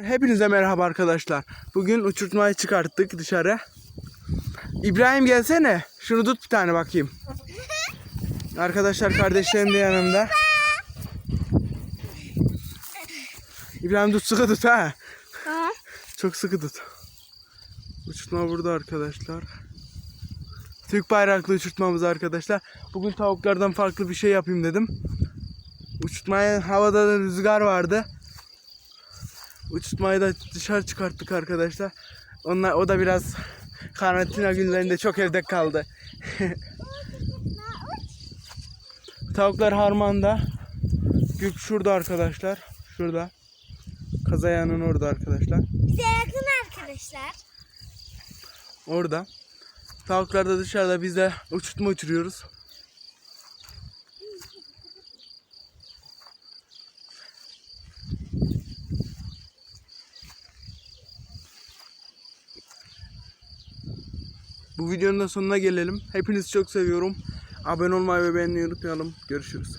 Hepinize merhaba arkadaşlar. Bugün uçurtmayı çıkarttık dışarı. İbrahim gelsene. Şunu tut bir tane bakayım. Arkadaşlar kardeşlerim de yanımda. İbrahim tut sıkı tut ha. Çok sıkı tut. Uçurtma burada arkadaşlar. Türk bayraklı uçurtmamız arkadaşlar. Bugün tavuklardan farklı bir şey yapayım dedim. Uçurtmaya havada da rüzgar vardı. Uçurtmayı da dışarı çıkarttık arkadaşlar. Onlar o da biraz karantina günlerinde çok evde kaldı. Tavuklar harmanda. Gök şurada arkadaşlar. Şurada. Kazayanın orada arkadaşlar. Bize yakın arkadaşlar. Orada. Tavuklar da dışarıda biz de uçurtma uçuruyoruz. Bu videonun da sonuna gelelim. Hepinizi çok seviyorum. Abone olmayı ve beğenmeyi unutmayalım. Görüşürüz.